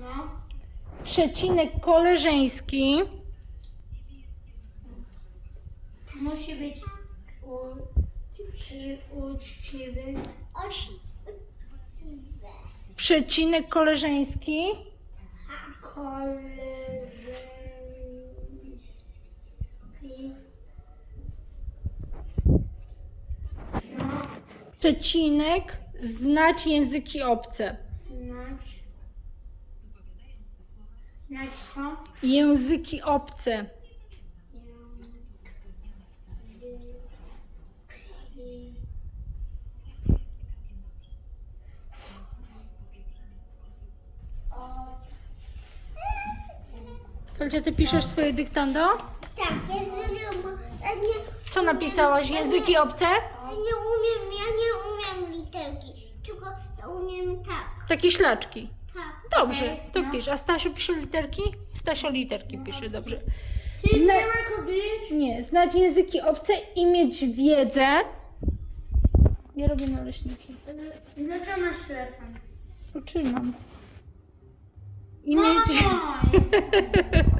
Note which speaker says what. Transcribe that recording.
Speaker 1: No.
Speaker 2: Przecinek koleżeński.
Speaker 1: Musi być uczci, uczciwy.
Speaker 2: Przecinek koleżeński.
Speaker 1: Koleżeński. No.
Speaker 2: Przecinek. Znać języki obce.
Speaker 1: Znać. Znać?
Speaker 2: Języki obce. Felcia, ty piszesz swoje dyktando?
Speaker 3: Tak, ja zrobiłam, ja nie,
Speaker 2: Co napisałaś? Języki obce?
Speaker 3: ja nie umiem, ja nie umiem literki, tylko ja umiem tak,
Speaker 2: Takie ślaczki. Dobrze, to pisz. A Stasiu pisze literki? Stasio literki pisze, dobrze.
Speaker 1: Ty Beach?
Speaker 2: Nie, znać języki obce i mieć wiedzę. Ja robię naleśniki.
Speaker 1: Dlaczego masz telefon?
Speaker 2: Utrzymam. I mieć...
Speaker 1: Mamo!